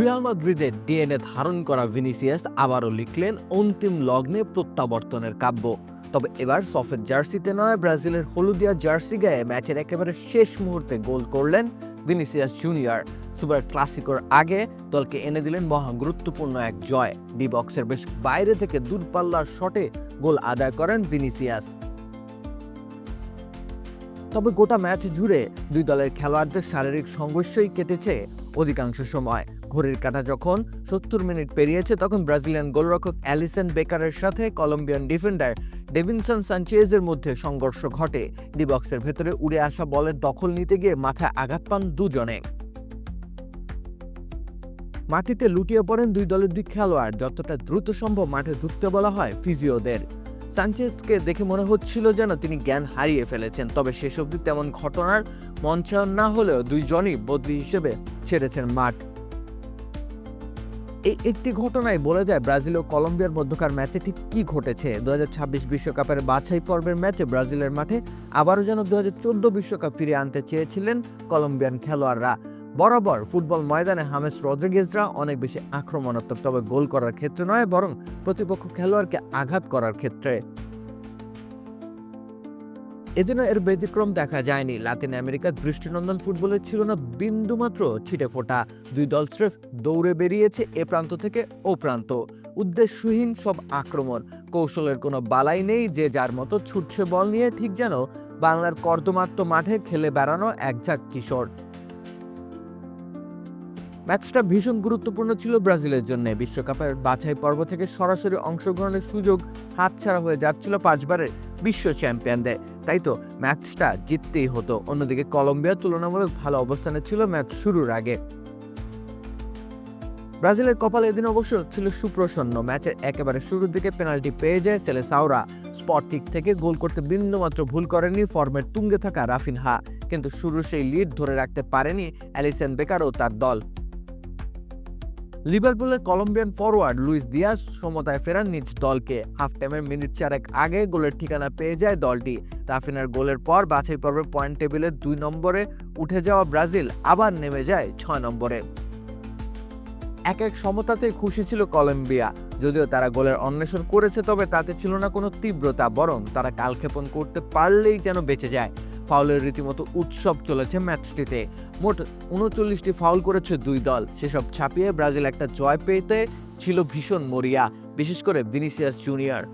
Real মাদ্রিদের DNA ধারণ করা ভিনিসিয়াস আবারও লিখলেন অন্তিম লগ্নে প্রত্যাবর্তনের কাব্য। তবে এবার সফেদ জার্সিতে নয়, ব্রাজিলের হলুদিয়া জার্সি গায়ে ম্যাচের একেবারে শেষ মুহূর্তে গোল করলেন ভিনিসিয়াস জুনিয়র। সুপার ক্লাসিকোর আগে দলকে এনে দিলেন মহা গুরুত্বপূর্ণ এক জয়। ডি বক্সের বেশ বাইরে থেকে দূরপাল্লার শটে গোল আদায় করেন ভিনিসিয়াস। তবে গোটা ম্যাচ জুড়ে দুই দলের খেলোয়াড়দের শারীরিক সংঘর্ষই কেটেছে অধিকাংশ সময়। ঘড়ির কাঁটা যখন সত্তর মিনিট পেরিয়েছে, তখন ব্রাজিলিয়ান গোলরক্ষক অ্যালিসন বেকারের সাথে কলম্বিয়ান ডিফেন্ডার ডেভিনসন সানচেজের মধ্যে সংঘর্ষ ঘটে। ডি বক্সের ভেতরে উড়ে আসা বলের দখল নিতে গিয়ে মাথায় আঘাত পান দুজনে। মাটিতে লুটিয়ে পড়েন দুই দলের দুই খেলোয়াড়, যতটা দ্রুত সম্ভব মাঠে ঢুকতে বলা হয় ফিজিওদের। সানচেজকে দেখে মনে হচ্ছিল যেন তিনি জ্ঞান হারিয়ে ফেলেছেন, তবে শেষ অবধি তেমন ঘটনার মঞ্চায়ন না হলেও দুইজনই বদলি হিসেবে ছেড়েছেন মাঠ। এই একটি ঘটনায় বলে যায় ব্রাজিল ও কলম্বিয়ার মধ্যকার ম্যাচে ঠিক কি ঘটেছে? দু বিশ্বকাপের বাছাই পর্বের ম্যাচে ব্রাজিলের মাঠে আবারও যেন দু বিশ্বকাপ ফিরে আনতে চেয়েছিলেন কলম্বিয়ান খেলোয়াড়রা। বরাবর ফুটবল ময়দানে হামেস রদ্রিগেজরা অনেক বেশি আক্রমণাত্মক, তবে গোল করার ক্ষেত্রে নয়, বরং প্রতিপক্ষ খেলোয়াড়কে আঘাত করার ক্ষেত্রে। এদিনও এর ব্যতিক্রম দেখা যায়নি। লাতিন আমেরিকার দৃষ্টিনন্দন ফুটবলে ছিল না বিন্দুমাত্র ছিটে ফোটা। দুই দল স্রেফ দৌড়ে বেরিয়েছে এ প্রান্ত থেকে ও প্রান্ত। উদ্দেশ্যহীন সব আক্রমণ। কৌশলের কোনো বালাই নেই যে যার মতো ছুটছে বল নিয়ে, ঠিক যেন বাংলার কর্দমাক্ত মাঠে খেলে বেড়ানো একঝাক কিশোর। ম্যাচটা ভীষণ গুরুত্বপূর্ণ ছিল ব্রাজিলের জন্য। বিশ্বকাপের বাছাই পর্ব থেকে সরাসরি অংশগ্রহণের সুযোগ হাতছাড়া হয়ে যাচ্ছিল পাঁচবারের বিশ্ব চ্যাম্পিয়নদের। তাই তো ম্যাচটা জিততেই হতো। অন্যদিকে কলম্বিয়া তুলনামূলক ভালো অবস্থানে ছিল ম্যাচ শুরুর আগে। ব্রাজিলের কপালে এদিন অবশ্য ছিল সুপ্রসন্ন। ম্যাচের একেবারে শুরুর দিকে পেনাল্টি পেয়ে যায় সেলে সাউরা স্পট কিক থেকে গোল করতে বিন্দুমাত্র ভুল করেনি ফর্মের তুঙ্গে থাকা রাফিনহা। কিন্তু শুরুর সেই লিড ধরে রাখতে পারেনি অ্যালিসন বেকারও তার দল। লিভারপুলের কলম্বিয়ান ফরওয়ার্ড লুইস দিয়াস সমতায় ফেরান নিজ দলকে। হাফ টাইমের মিনিট চারেক আগে গোলের ঠিকানা পেয়ে যায় দলটি। রাফিনার গোলের পর বাছাই পর্বের পয়েন্ট টেবিলে দুই নম্বরে উঠে যাওয়া ব্রাজিল আবার নেমে যায় ছয় নম্বরে। এক এক সমতাতে খুশি ছিল কলম্বিয়া। যদিও তারা গোলের অন্বেষণ করেছে, তবে তাতে ছিল না কোনো তীব্রতা, বরং তারা কালক্ষেপণ করতে পারলেই যেন বেঁচে যায়। ফাউলের রীতিমতো উৎসব চলেছে ম্যাচটিতে। মোট উনচল্লিশটি ফাউল করেছে দুই দল। সেসব ছাপিয়ে ব্রাজিল একটা জয় পেতে ছিল ভীষণ মরিয়া, বিশেষ করে ভিনিসিয়াস জুনিয়র।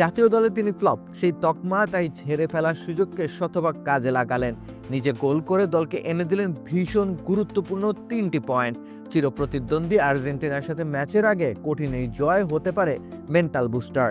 জাতীয় দলে তিনি ফ্লপ, সেই তকমা তাই ঝেড়ে ফেলার সুযোগকে শতভাগ কাজে লাগালেন। নিজে গোল করে দলকে এনে দিলেন ভীষণ গুরুত্বপূর্ণ তিনটি পয়েন্ট। চিরপ্রতিদ্বন্দ্বী আর্জেন্টিনার সাথে ম্যাচের আগে কঠিন এই জয় হতে পারে মেন্টাল বুস্টার।